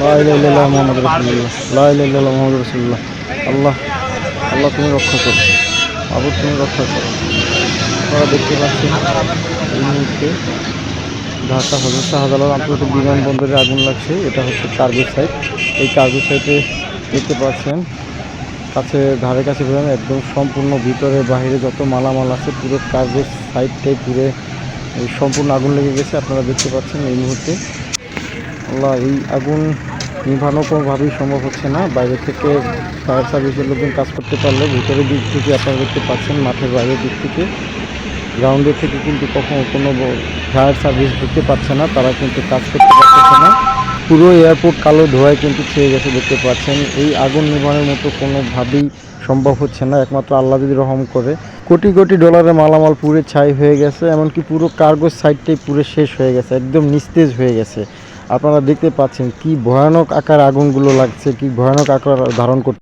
লা ইলাহা ইল্লাল্লাহ মুহাম্মাদুর রাসূলুল্লাহ। লা ইলাহা ইল্লাল্লাহ মুহাম্মাদুর আল্লাহ আল্লাহ তুমি রক্ষা করো। আবু, তুমি রক্ষা করো। আপনারা দেখতে পাচ্ছেন এই মুহূর্তে ঢাকা হজরত শাহজালাল আন্তর্জাতিক বিমানবন্দরে আগুন লাগছে। এটা হচ্ছে কার্গো সাইট। এই কার্গো সাইটে দেখতে পাচ্ছেন, কাছে, ধারে কাছে বেরোন একদম সম্পূর্ণ ভিতরে বাইরে যত মালামাল আছে, পুরো কার্গো সাইডটাই পুরে সম্পূর্ণ আগুন লেগে গেছে। আপনারা দেখতে পাচ্ছেন এই মুহূর্তে। এই আগুন নিভানো কোনোভাবেই সম্ভব হচ্ছে না। বাইরে থেকে ফায়ার সার্ভিসের লোকজন কাজ করতে পারলে ভিতরের দিক থেকে আপনারা দেখতে পাচ্ছেন, মাঠের বাইরের দিক থেকে। গ্রাউন্ডের থেকে কিন্তু কখনো কোনো ফায়ার সার্ভিস ঢুকতে পারছে না, তারা কিন্তু কাজ করতে পারছে না। পুরো এয়ারপোর্ট কালো ধোঁয়ায় কিন্তু ছেয়ে গেছে দেখতে পাচ্ছেন। এই আগুন নিভানোর মতো কোনোভাবেই সম্ভব হচ্ছে না, একমাত্র আল্লাহ যদি রহম করে। কোটি কোটি ডলারের মালামাল পুরে ছাই হয়ে গেছে, এমনকি পুরো কার্গো সাইডটাই পুরো শেষ হয়ে গেছে, একদম নিস্তেজ হয়ে গেছে। আপনারা দেখতে পাচ্ছেন কি ভয়ানক আকার আগুনগুলো লাগছে কি ভয়ানক আকার ধারণ করতে